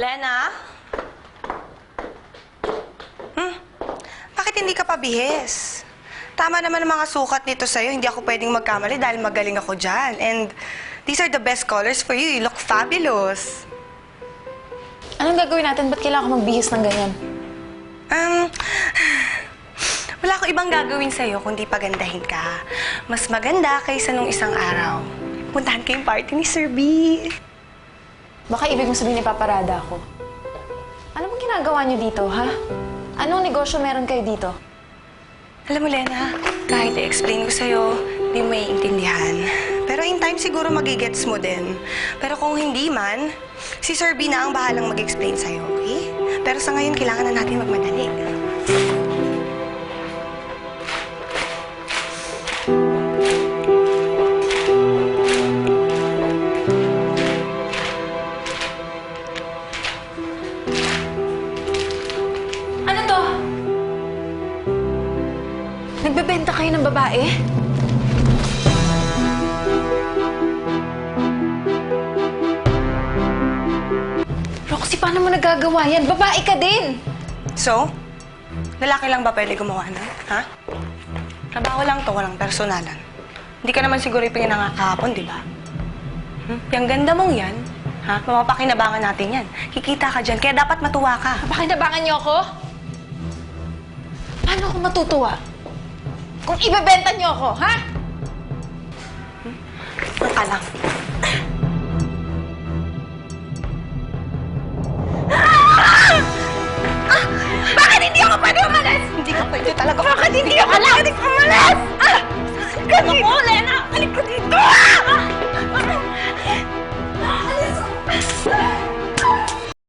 Lena? Hmm? Bakit hindi ka pabihis? Tama naman ang mga sukat nito sa'yo. Hindi ako pwedeng magkamali dahil magaling ako dyan. And these are the best colors for you. You look fabulous. Anong gagawin natin? Ba't kailangan ko magbihis ng ganyan? Um, wala ko ibang gagawin sa'yo kundi pagandahin ka. Mas maganda kaysa nung isang araw. Puntahan ko yung party ni Sir B. Baka ibig mo sabihin ipaparada ako. Ano bang ginagawa niyo dito, ha? Anong negosyo meron kayo dito? Alam mo, Lena, kahit i-explain ko sa'yo, di mo maiintindihan. Pero in time siguro magigets mo din. Pero kung hindi man, si Sir B na ang bahalang mag-explain sa'yo, okay? Pero sa ngayon, kailangan na natin magmadali. Nagbebenta kayo ng babae? Roxy, paano mo nagagawa yan? Babae ka din! So, lalaki lang ba pwede gumawa na? Ha? Trabaho lang to, walang personalan. Hindi ka naman siguro ipinanganak kahapon, di ba? Hmm? Yung ganda mong yan, ha? Mapapakinabangan natin yan. Kikita ka dyan, kaya dapat matuwa ka. Pakinabangan niyo ako? Paano ako matutuwa? Kung ibebenta niyo ako, ha? Ang ka lang.